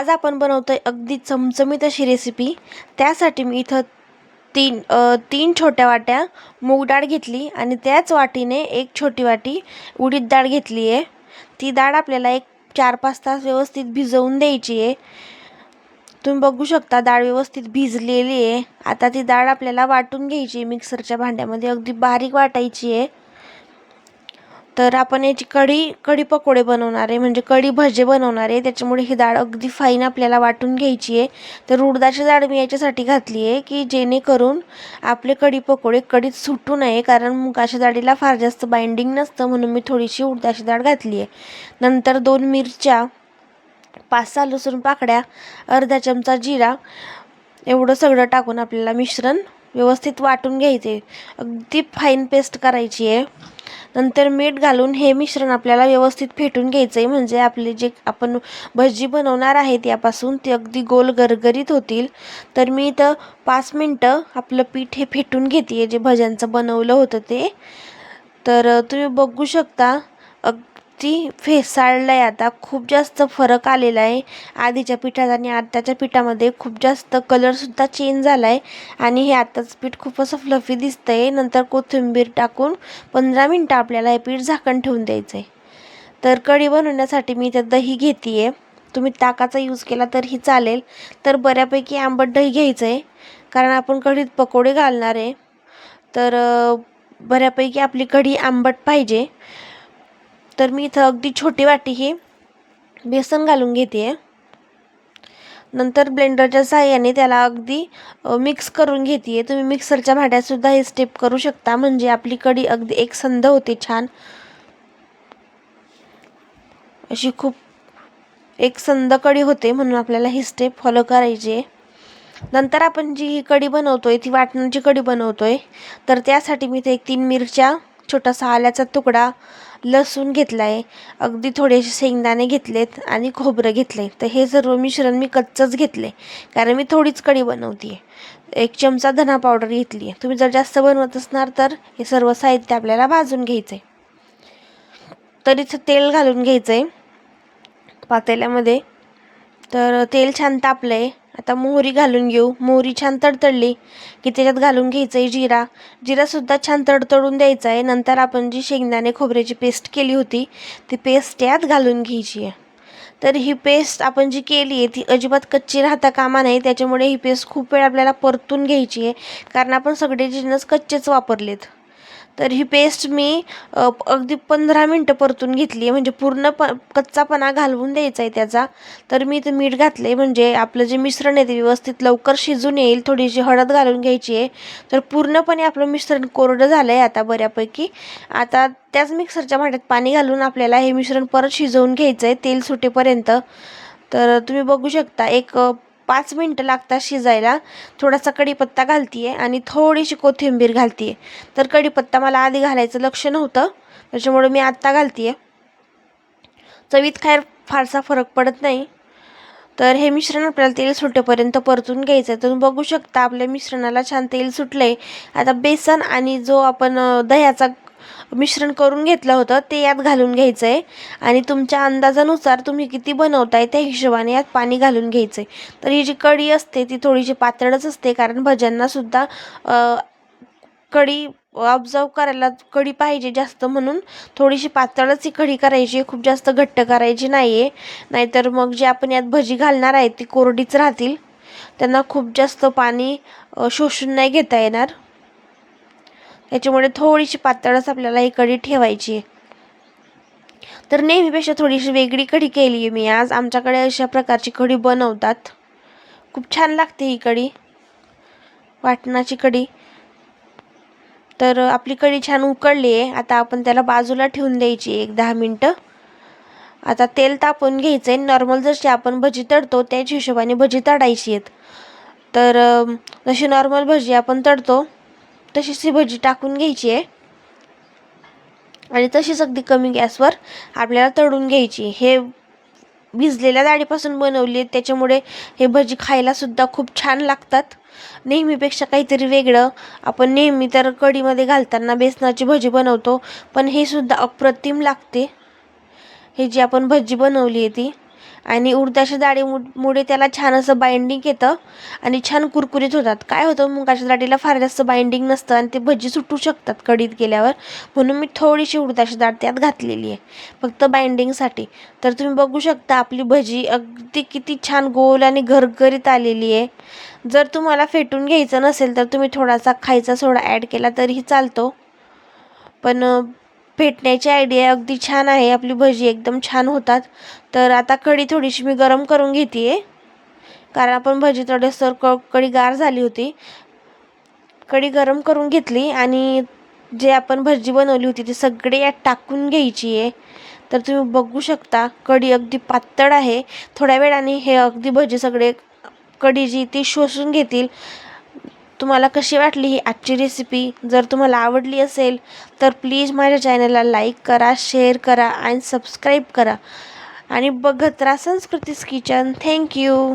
आज आपण बनवतो आहे अगदी चमचमीत अशी रेसिपी त्यासाठी मी इथं तीन तीन छोट्या वाट्या मूग डाळ घेतली आणि त्याच वाटीने एक छोटी वाटी उडीद डाळ घेतली आहे. ती डाळ आपल्याला एक चार पाच तास व्यवस्थित भिजवून द्यायची आहे. तुम्ही बघू शकता डाळ व्यवस्थित भिजलेली आहे. आता ती डाळ आपल्याला वाटून घ्यायची आहे. मिक्सरच्या भांड्यामध्ये अगदी बारीक वाटायची आहे. तर आपण याची कढी कढी पकोडे बनवणार आहे. म्हणजे कढी भजे बनवणार आहे. त्याच्यामुळे ही डाळ अगदी फाईन आपल्याला वाटून घ्यायची आहे. तर उडदाची डाळ मी याच्यासाठी घातली आहे की जेणेकरून आपले कढी पकोडे कढीत सुटू नये. कारण मुगाच्या डाळीला फार जास्त बाइंडिंग नसतं म्हणून मी थोडीशी उडदाची डाळ घातली आहे. नंतर दोन मिरच्या पाच सहा लसूण पाकड्या अर्धा चमचा जिरा एवढं सगळं टाकून आपल्याला मिश्रण व्यवस्थित वाटून घ्यायचे. अगदी फाईन पेस्ट करायची आहे. नंतर मीठ घालून हे मिश्रण आपल्याला व्यवस्थित फेटून घ्यायचं आहे म्हणजे आपले जे आपण भजी बनवणार आहेत यापासून ते अगदी गोल गरगरीत होतील. तर मी इथं पाच मिनटं आपलं पीठ हे फेटून घेते जे भज्यांचं बनवलं होतं ते. तर तुम्ही बघू शकता अग ती फेसाळलं आहे आता. खूप जास्त फरक आलेला आहे. आधीच्या पिठात आणि आत्ताच्या पिठामध्ये खूप जास्त कलरसुद्धा चेंज झाला आहे आणि हे आत्ताचं पीठ खूप असं फ्लफी दिसतं आहे नंतर कोथिंबीर टाकून पंधरा मिनटं आपल्याला हे पीठ झाकण ठेवून द्यायचं आहे तर कढी बनवण्यासाठी मी इथं दही घेते आहे तुम्ही ताकाचा यूज केला तरीही चालेल. तर बऱ्यापैकी आंबट दही घ्यायचं आहे कारण आपण कढीत पकोडे घालणार आहे. तर बऱ्यापैकी आपली कढी आंबट पाहिजे. तर मी इथं अगदी छोटी वाटी ही बेसन घालून घेते. आहे नंतर ब्लेंडरच्या साहाय्याने त्याला अगदी मिक्स करून घेते. आहे तुम्ही मिक्सरच्या भांड्यातसुद्धा हे स्टेप करू शकता. म्हणजे आपली कढी अगदी एक संध होते छान. अशी खूप एक संध कढी होते म्हणून आपल्याला ही स्टेप फॉलो करायची आहे. नंतर आपण जी ही कढी बनवतोय ती वाटणाची कढी बनवतोय. तर त्यासाठी मी ते एक तीन मिरच्या छोटासा आल्याचा तुकडा लसूण घेतला आहे अगदी थोडेसे शेंगदाणे घेतलेत आणि खोबरं घेतलं आहे तर हे सर्व मिश्रण मी कच्चंच घेतलं आहे कारण मी थोडीच कढी बनवते आहे एक चमचा धना पावडर घेतली आहे तुम्ही जर जास्त बनवत असणार तर हे सर्व साहित्य आपल्याला भाजून घ्यायचं आहे तरीच तेल घालून घ्यायचं आहे पातेल्यामध्ये. तर तेल छान तापलं आहे आता मोहरी घालून घेऊ. मोहरी छान तडतडली. की त्याच्यात घालून घ्यायचं आहे जिरा. जिरासुद्धा छान तडतडून द्यायचा आहे नंतर आपण जी शेंगदाणे खोबऱ्याची पेस्ट केली होती ती पेस्ट यात घालून घ्यायची आहे तर ही पेस्ट आपण जी केली आहे ती अजिबात कच्ची राहता कामा नाही त्याच्यामुळे ही पेस्ट खूप वेळ आपल्याला परतून घ्यायची आहे कारण आपण सगळे जिन्नस कच्चेच वापरलेत. तर ही पेस्ट मी अगदी पंधरा मिनटं परतून घेतली आहे. म्हणजे पूर्ण प कच्चापणा घालवून द्यायचा आहे त्याचा. तर मी इथं मीठ घातलं आहे म्हणजे आपलं जे मिश्रण आहे ते व्यवस्थित लवकर शिजून येईल. थोडीशी हळद घालून घ्यायची आहे. तर पूर्णपणे आपलं मिश्रण कोरडं झालं आहे आता बऱ्यापैकी. आता त्याच मिक्सरच्या भांड्यात पाणी घालून आपल्याला हे मिश्रण परत शिजवून घ्यायचं आहे तेल सुटेपर्यंत. तर तुम्ही बघू शकता एक पाच मिनटं लागतात शिजायला. थोडासा कढीपत्ता घालते आहे आणि थोडीशी कोथिंबीर घालते आहे तर कढीपत्ता मला आधी घालायचं लक्ष नव्हतं. त्याच्यामुळे मी आत्ता घालते आहे चवीत खायर फारसा फरक पडत नाही. तर हे मिश्रण आपल्याला तेल सुटेपर्यंत परतून घ्यायचं आहे तुम्ही बघू शकता आपल्या मिश्रणाला छान तेल सुटलं आहे आता बेसन आणि जो आपण दह्याचा मिश्रण करून घेतलं होतं ते यात घालून घ्यायचं आहे आणि तुमच्या अंदाजानुसार तुम्ही किती बनवताय त्या हिशोबाने यात पाणी घालून घ्यायचं आहे तर ही जी कढी असते ती थोडीशी पातळच असते कारण भज्यांनासुद्धा कढी ऑब्झर्व करायला कढी पाहिजे जास्त म्हणून. थोडीशी पातळच ही कढी करायची आहे खूप जास्त घट्ट करायची नाही आहे नाहीतर मग जे आपण यात भजी घालणार आहे ती कोरडीच राहतील. त्यांना खूप जास्त पाणी शोषून नाही घेता येणार. त्याच्यामुळे थोडीशी पातळच आपल्याला ही कढी ठेवायची आहे. तर नेहमीपेक्षा थोडीशी वेगळी कढी केली आहे मी. आज आमच्याकडे अशा प्रकारची कढी बनवतात. खूप छान लागते ही कढी. वाटणाची कढी. तर आपली कढी छान उकळली आहे. आता आपण त्याला बाजूला ठेवून द्यायची एक दहा मिनटं. आता तेल तापवून घ्यायचं आहे नॉर्मल जशी आपण भजी तळतो त्याच हिशोबाने भजी तळायची आहेत. तर जशी नॉर्मल भजी आपण तळतो तशीच ही भजी टाकून घ्यायची आहे. आणि तशीच अगदी कमी गॅसवर आपल्याला तळून घ्यायची. हे भिजलेल्या डाळीपासून बनवली आहेत. त्याच्यामुळे हे भजी खायलासुद्धा खूप छान लागतात. नेहमीपेक्षा काहीतरी वेगळं. आपण नेहमी तर कढीमध्ये घालताना बेसनाची भजी बनवतो पण हे सुद्धा अप्रतिम लागते. हे जी आपण भजी बनवली आहे ती. आणि उडदाच्या डाळीमुळे त्याला छान असं बाइंडिंग येतं आणि छान कुरकुरीत होतात. काय होतं मुगाच्या डाळीला फार जास्त बाइंडिंग नसतं आणि ते भजी सुटू शकतात कढीत गेल्यावर. म्हणून मी थोडीशी उडदाची डाळ त्यात घातलेली आहे. फक्त बाइंडिंगसाठी तर तुम्ही बघू शकता आपली भजी अगदी किती छान गोल आणि घरघरीत आलेली आहे. जर तुम्हाला फेटून घ्यायचं नसेल तर तुम्ही थोडासा खायचा सोडा ॲड केला तरीही चालतो. पण फेटण्याची आयडिया अगदी छान आहे. आपली भजी एकदम छान होतात. तर आता कढी थोडीशी मी गरम करून घेते आहे कारण आपण भजी थोडंसं क कढी गार झाली होती. कढी गरम करून घेतली आणि जे आपण भजी बनवली होती ती सगळी यात टाकून घ्यायची आहे तर तुम्ही बघू शकता कढी अगदी पातळ आहे. थोड्या वेळाने हे अगदी भजी सगळे कढी जी ती शोषून घेतील. तुम्हाला कशी वाटली ही आजची रेसिपी जर तुम्हाला आवडली असेल तर प्लीज माझ्या चॅनलला लाईक करा शेअर करा आणि सबस्क्राईब करा. आणि बघत राहा संस्कृतीस किचन थँक्यू